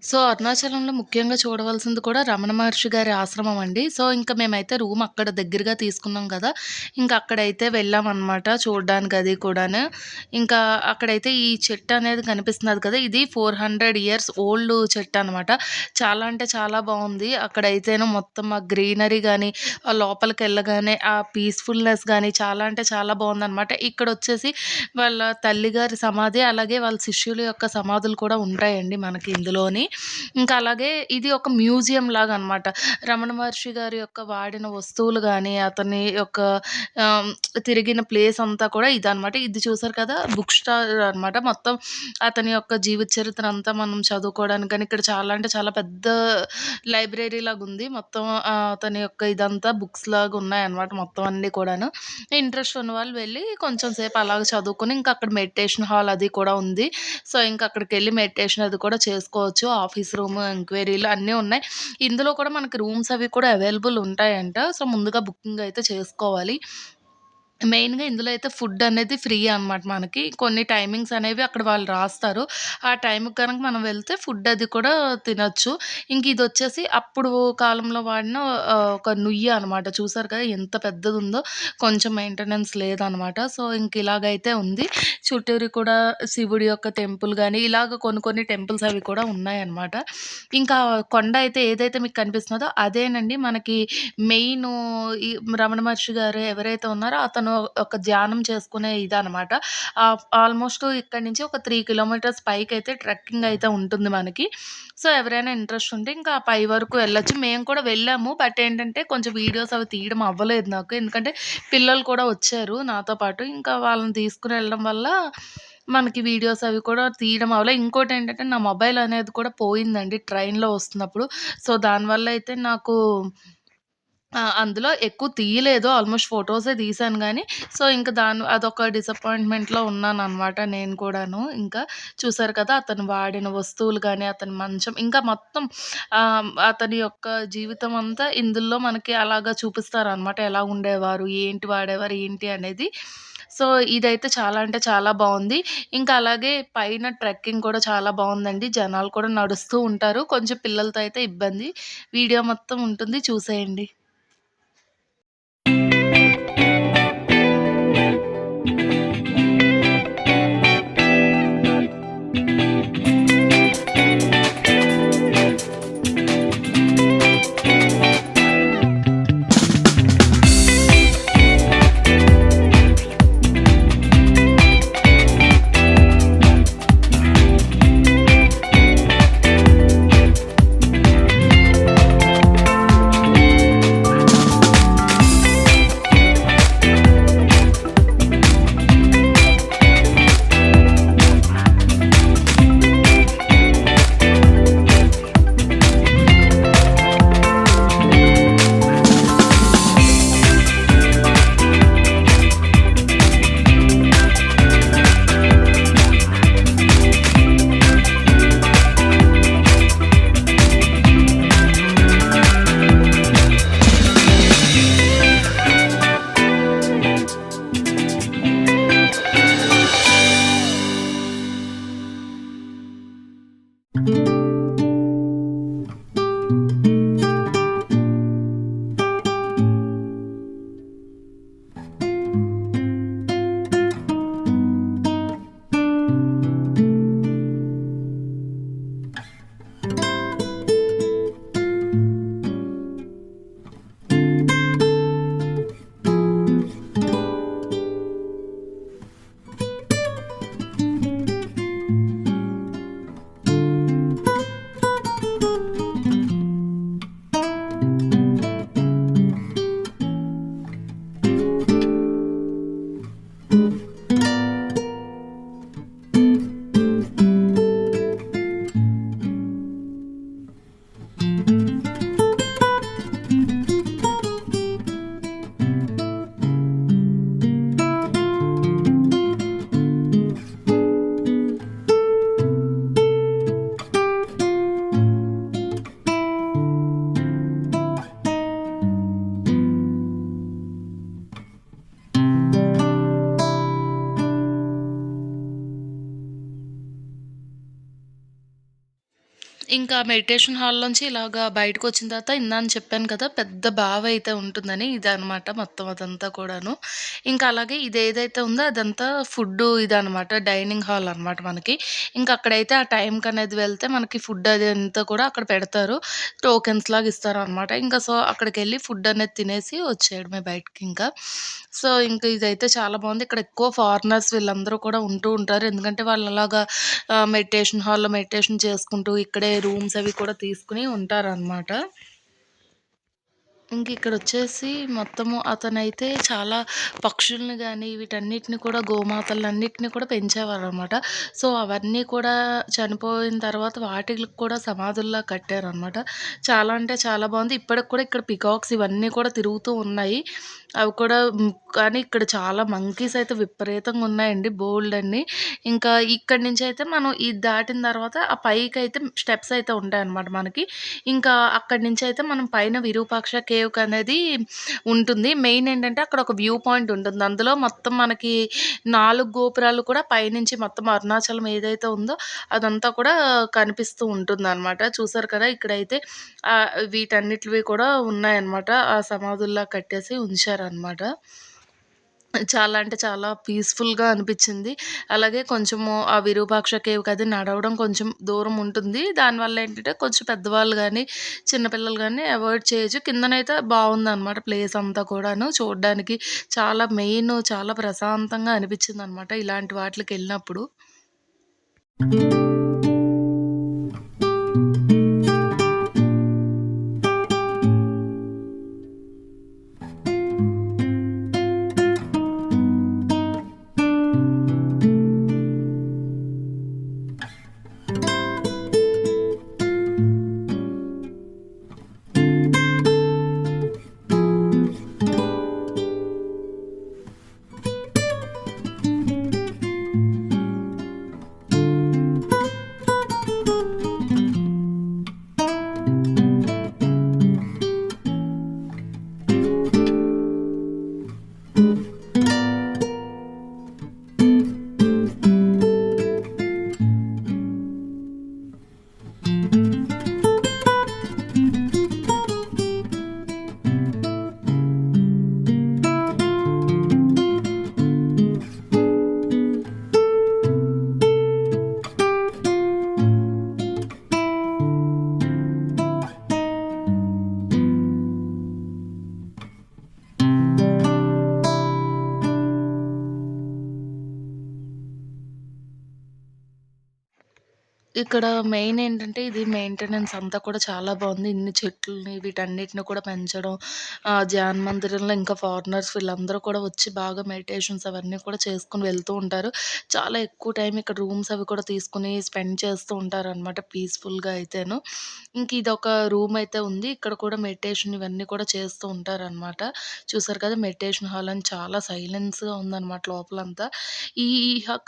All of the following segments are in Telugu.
సో, అరుణాచలంలో ముఖ్యంగా చూడవలసింది కూడా రమణ మహర్షి గారి ఆశ్రమం అండి. సో, ఇంకా మేమైతే రూమ్ అక్కడ దగ్గరగా తీసుకున్నాం కదా! ఇంకా అక్కడైతే వెళ్ళామనమాట చూడడానికి అది కూడాను. ఇంకా అక్కడైతే ఈ చెట్టు అనేది కనిపిస్తున్నది కదా! ఇది 400 ఇయర్స్ ఓల్డ్ చెట్టు అనమాట చాలా అంటే చాలా బాగుంది అక్కడైతేనే మొత్తం ఆ గ్రీనరీ కానీ ఆ లోపలికి వెళ్ళగానే ఆ పీస్‌ఫుల్‌నెస్ కానీ చాలా అంటే చాలా బాగుందనమాట ఇక్కడ వచ్చేసి వాళ్ళ తల్లిగారి సమాధి, అలాగే వాళ్ళ శిష్యుల యొక్క సమాధులు కూడా ఉంటాయండి మనకి ఇందులోని. ఇంకా అలాగే ఇది ఒక మ్యూజియం లాగా అనమాట. రమణ మహర్షి గారి యొక్క వాడిన వస్తువులు కానీ అతని యొక్క తిరిగిన ప్లేస్ అంతా కూడా ఇదనమాట. ఇది చూసారు కదా! బుక్ స్టాల్ అనమాట. మొత్తం అతని యొక్క జీవిత చరిత్ర అంతా మనం చదువుకోవడానికి కానీ ఇక్కడ చాలా అంటే చాలా పెద్ద లైబ్రరీ లాగా ఉంది మొత్తం అతని యొక్క ఇదంతా బుక్స్ లాగా ఉన్నాయన్నమాట మొత్తం అన్నీ కూడాను. ఇంట్రెస్ట్ ఉన్న వాళ్ళు వెళ్ళి కొంచెం సేపు అలాగ చదువుకొని, ఇంకా అక్కడ మెడిటేషన్ హాల్ అది కూడా ఉంది. సో, ఇంక అక్కడికెళ్ళి మెడిటేషన్ అది కూడా చేసుకోవచ్చు. ఆఫీస్ రూమ్, ఎంక్వైరీలు అన్నీ ఉన్నాయి. ఇందులో కూడా మనకి రూమ్స్ అవి కూడా అవైలబుల్ ఉంటాయంట. సో, ముందుగా బుకింగ్ అయితే చేసుకోవాలి. మెయిన్‌గా ఇందులో అయితే ఫుడ్ అనేది ఫ్రీ అనమాట మనకి. కొన్ని టైమింగ్స్ అనేవి అక్కడ వాళ్ళు రాస్తారు. ఆ టైంకి కనుక మనం వెళ్తే ఫుడ్ అది కూడా తినొచ్చు. ఇంక ఇది వచ్చేసి అప్పుడు కాలంలో వాడిన ఒక నుయ్యి అనమాట. చూసారు కదా! ఎంత పెద్దదుందో. కొంచెం మెయింటెనెన్స్ లేదనమాట. సో, ఇంక ఇలాగైతే ఉంది. చుట్టూరు కూడా శివుడి యొక్క టెంపుల్ కానీ ఇలాగ కొన్ని కొన్ని టెంపుల్స్ అవి కూడా ఉన్నాయన్నమాట. ఇంకా కొండ అయితే ఏదైతే మీకు కనిపిస్తున్నదో అదేనండి మనకి మెయిన్ ఈ రమణ మహర్షి గారు ఎవరైతే ఉన్నారో అతను ఒక ధ్యానం చేసుకునే ఇదనమాట. ఆల్‌మోస్ట్ ఇక్కడ నుంచి ఒక త్రీ కిలోమీటర్స్ పైకి అయితే ట్రెక్కింగ్ అయితే ఉంటుంది మనకి. సో, ఎవరైనా ఇంట్రెస్ట్ ఉంటే ఇంకా పై వరకు వెళ్ళొచ్చు. మేము కూడా వెళ్ళాము. బట్ ఏంటంటే కొంచెం వీడియోస్ అవి తీయడం అవ్వలేదు నాకు. ఎందుకంటే పిల్లలు కూడా వచ్చారు నాతో పాటు. ఇంకా వాళ్ళని తీసుకుని వెళ్ళడం వల్ల మనకి వీడియోస్ అవి కూడా తీయడం అవ్వలే. ఇంకోటేంటంటే నా మొబైల్ అనేది కూడా పోయిందండి ట్రైన్‌లో వస్తున్నప్పుడు. సో, దానివల్ల అయితే నాకు అందులో ఎక్కువ తీయలేదు. ఆల్‌మోస్ట్ ఫొటోసే తీశాను కానీ సో, ఇంకా దాని అదొక డిసప్పాయింట్‌మెంట్‌లో ఉన్నాను అనమాట నేను కూడాను. ఇంకా చూసారు కదా! అతను వాడిన వస్తువులు కానీ అతని మంచం ఇంకా మొత్తం అతని యొక్క జీవితం అంతా ఇందులో మనకి అలాగా చూపిస్తారనమాట. ఎలా ఉండేవారు, ఏంటి వాడేవారు, ఏంటి అనేది. సో, ఇదైతే చాలా అంటే చాలా బాగుంది ఇంకా అలాగే పైన ట్రెక్కింగ్ కూడా చాలా బాగుందండి జనాలు కూడా నడుస్తూ ఉంటారు. కొంచెం పిల్లలతో అయితే ఇబ్బంది. వీడియో మొత్తం ఉంటుంది చూసేయండి. ఇంకా మెడిటేషన్ హాల్‌లోంచి ఇలాగా బయటకొచ్చిన తర్వాత ఇందాని చెప్పాను కదా! పెద్ద బావయితే ఉంటుందని ఇదనమాట మొత్తం అదంతా కూడాను. ఇంకా అలాగే ఇదేదైతే ఉందో అదంతా ఫుడ్డు ఇదనమాట. డైనింగ్ హాల్ అనమాట మనకి. ఇంకా అక్కడైతే ఆ టైంకి అనేది వెళ్తే మనకి ఫుడ్ అది అంతా కూడా అక్కడ పెడతారు. టోకెన్స్ లాగా ఇస్తారు అనమాట ఇంకా సో, అక్కడికి వెళ్ళి ఫుడ్ అనేది తినేసి వచ్చేయడమే ఇంకా సో, ఇంకా ఇదైతే చాలా బాగుంది ఇక్కడ ఎక్కువ ఫారినర్స్ వీళ్ళందరూ కూడా ఉంటూ ఉంటారు. ఎందుకంటే వాళ్ళు అలాగా మెడిటేషన్ హాల్‌లో మెడిటేషన్ చేసుకుంటూ ఇక్కడే రూమ్స్ అవి కూడా తీసుకొని ఉంటారనమాట. ఇంక ఇక్కడొచ్చేసి మొత్తము అతనైతే చాలా పక్షుల్ని కానీ వీటన్నిటిని కూడా గోమాతలన్నిటిని కూడా పెంచేవారనమాట. సో, అవన్నీ కూడా చనిపోయిన తర్వాత వాటికి కూడా సమాధుల్లా కట్టారనమాట. చాలా అంటే చాలా బాగుంది ఇప్పటికి కూడా ఇక్కడ పికాక్స్ ఇవన్నీ కూడా తిరుగుతూ ఉన్నాయి. అవి కూడా కానీ ఇక్కడ చాలా మంకీస్ అయితే విపరీతంగా ఉన్నాయండి బోల్డ్ అన్ని ఇంకా ఇక్కడి నుంచి అయితే మనం ఇది దాటిన తర్వాత ఆ పైకి అయితే స్టెప్స్ అయితే ఉంటాయన్నమాట మనకి. ఇంకా అక్కడి నుంచి అయితే మనం పైన విరూపాక్ష కేవ్‌కనేది ఉంటుంది. మెయిన్ ఏంటంటే అక్కడ ఒక వ్యూ పాయింట్ ఉంటుంది. అందులో మొత్తం మనకి నాలుగు గోపురాలు కూడా పైనుంచి మొత్తం అరుణాచలం ఏదైతే ఉందో అదంతా కూడా కనిపిస్తూ ఉంటుంది అనమాట చూసారు కదా! ఇక్కడైతే వీటన్నిటివి కూడా ఉన్నాయన్నమాట. ఆ సమాధుల్లా కట్టేసి ఉంచారనమాట. చాలా అంటే చాలా పీస్‌ఫుల్‌గా అనిపించింది అలాగే కొంచెము ఆ విరూపాక్ష కేవ్‌కది నడవడం కొంచెం దూరం ఉంటుంది. దానివల్ల ఏంటంటే కొంచెం పెద్దవాళ్ళు కానీ చిన్నపిల్లలు కానీ అవాయిడ్ చేయొచ్చు. కిందనైతే బాగుందన్నమాట ప్లేస్ అంతా కూడాను. చూడ్డానికి చాలా మెయిన్ చాలా ప్రశాంతంగా అనిపించింది అనమాట ఇలాంటి వాటికి వెళ్ళినప్పుడు ఇక్కడ మెయిన్ ఏంటంటే ఇది మెయింటెనెన్స్ అంతా కూడా చాలా బాగుంది ఇన్ని చెట్లని వీటన్నిటిని కూడా పెంచడం ధ్యాన్ ధ్యాన మందిరంలో ఇంకా ఫారినర్స్ వీళ్ళందరూ కూడా వచ్చి బాగా మెడిటేషన్స్ అవన్నీ కూడా చేసుకొని వెళ్తూ ఉంటారు. చాలా ఎక్కువ టైం ఇక్కడ రూమ్స్ అవి కూడా తీసుకొని స్పెండ్ చేస్తూ ఉంటారనమాట పీస్‌ఫుల్‌గా అయితేను. ఇంక ఇదొక రూమ్ అయితే ఉంది. ఇక్కడ కూడా మెడిటేషన్ ఇవన్నీ కూడా చేస్తూ ఉంటారనమాట. చూసారు కదా! మెడిటేషన్ హాల్ అని చాలా సైలెన్స్‌గా ఉందన్నమాట లోపలంతా. ఈ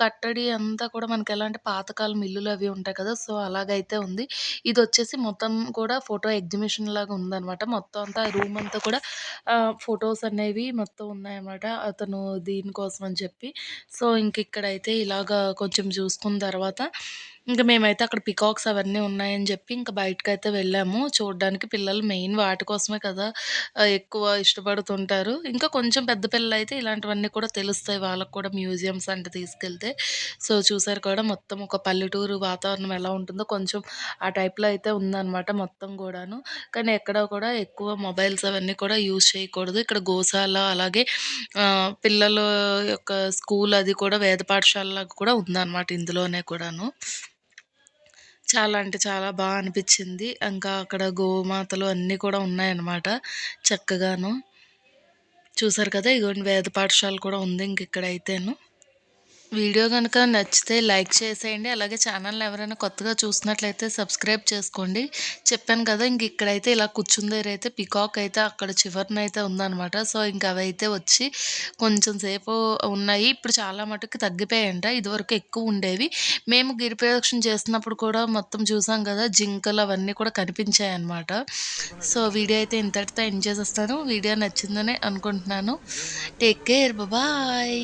కట్టడి అంతా కూడా మనకి అంటే పాతకాలం ఇల్లులు అవి ఉంటాయి కదా! సో, అలాగైతే ఉంది. ఇది వచ్చేసి మొత్తం కూడా ఫోటో ఎగ్జిబిషన్ లాగా ఉందనమాట. మొత్తం అంతా రూమ్ అంతా కూడా ఫొటోస్ అనేవి మొత్తం ఉన్నాయన్నమాట. అతను దీనికోసం అని చెప్పి. సో, ఇంక ఇక్కడైతే ఇలాగా కొంచెం చూసుకున్న తర్వాత ఇంకా మేమైతే అక్కడ పికాక్స్ అవన్నీ ఉన్నాయని చెప్పి ఇంకా బయటకు అయితే వెళ్ళాము చూడడానికి పిల్లలు మెయిన్ వాటి కోసమే కదా! ఎక్కువ ఇష్టపడుతుంటారు. ఇంకా కొంచెం పెద్ద పిల్లలు అయితే ఇలాంటివన్నీ కూడా తెలుస్తాయి వాళ్ళకి కూడా మ్యూజియంస్ అంటే తీసుకెళ్తే. సో, చూసారు కూడా మొత్తం ఒక పల్లెటూరు వాతావరణం ఎలా ఉంటుందో కొంచెం ఆ టైప్‌లో అయితే ఉందన్నమాట మొత్తం కూడాను కానీ ఎక్కడ కూడా ఎక్కువ మొబైల్స్ అవన్నీ కూడా యూజ్ చేయకూడదు. ఇక్కడ గోశాల అలాగే పిల్లల యొక్క స్కూల్ అది కూడా వేద పాఠశాలలాగా కూడా ఉందన్నమాట ఇందులోనే కూడాను. చాలా అంటే చాలా బాగా అనిపించింది ఇంకా అక్కడ గోమాతలు అన్నీ కూడా ఉన్నాయన్నమాట చక్కగాను. చూసారు కదా! ఇగోండి వేద పాఠశాల కూడా ఉంది ఇంక ఇక్కడైతేను వీడియో కనుక నచ్చితే లైక్ చేసేయండి. అలాగే ఛానల్‌ని ఎవరైనా కొత్తగా చూసినట్లయితే సబ్స్క్రైబ్ చేసుకోండి. చెప్పాను కదా! ఇంక ఇక్కడైతే ఇలా కూర్చున్న దగ్గరైతే పికాక్ అయితే అక్కడ చివరనైతే ఉందనమాట. సో, ఇంక అవైతే వచ్చి కొంచెం సేపు ఉన్నాయి. ఇప్పుడు చాలా మటుకు తగ్గిపోయాయంట. ఇదివరకు ఎక్కువుండేవి. మేము గిరి ప్రదక్షిణ చేస్తున్నప్పుడు కూడా మొత్తం చూసాం కదా! జింకలు అవన్నీ కూడా కనిపించాయన్నమాట. సో, వీడియో అయితే ఇంతటితో ఎండ్ చేసేస్తాను. వీడియో నచ్చిందనే అనుకుంటున్నాను. Take care. బాయ్.